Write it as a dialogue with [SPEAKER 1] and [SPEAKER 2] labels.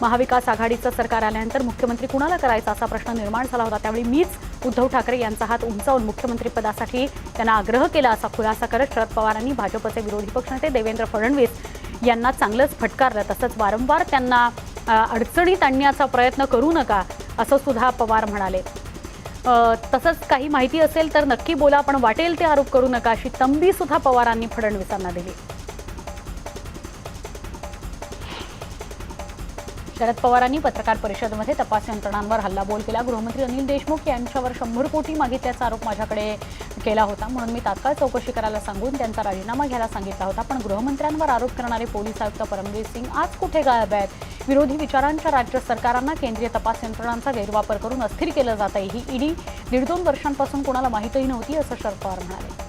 [SPEAKER 1] महाविकास आघाडीचं सरकार आल्यानंतर मुख्यमंत्री कुणाला करायचा असा प्रश्न निर्माण झाला होता त्यावेळी मीच उद्धव ठाकरे यांचा हात उंचावून मुख्यमंत्रीपदासाठी त्यांना आग्रह केला असा खुलासा करत शरद पवारांनी भाजपचे विरोधी पक्षनेते देवेंद्र फडणवीस यांना चांगलंच फटकारलं. तसंच वारंवार त्यांना अडचणीत आणण्याचा प्रयत्न करू नका असं सुद्धा पवार म्हणाले. तसंच काही माहिती असेल तर नक्की बोला पण वाटेल ते आरोप करू नका अशी तंबी सुद्धा पवारांनी फडणवीसांना दिली. शरद पवारांनी पत्रकार परिषदेमध्ये तपास यंत्रणांवर हल्लाबोल केला. गृहमंत्री अनिल देशमुख यांच्यावर शंभर कोटी मागितल्याचा आरोप माझ्याकडे केला होता. म्हणून मी तात्काळ चौकशी करायला सांगून त्यांचा राजीनामा घ्यायला सांगितला होता. पण गृहमंत्र्यांवर आरोप करणारे पोलीस आयुक्त परमवीर सिंग आज कुठे गायब आहेत? विरोधी विचारांच्या राज्य सरकारांना केंद्रीय तपास यंत्रणांचा गैरवापर करून अस्थिर केलं जात आहे ही ईडी दीड दोन वर्षांपासून कोणाला माहीतही नव्हती असं शरद पवार म्हणाले.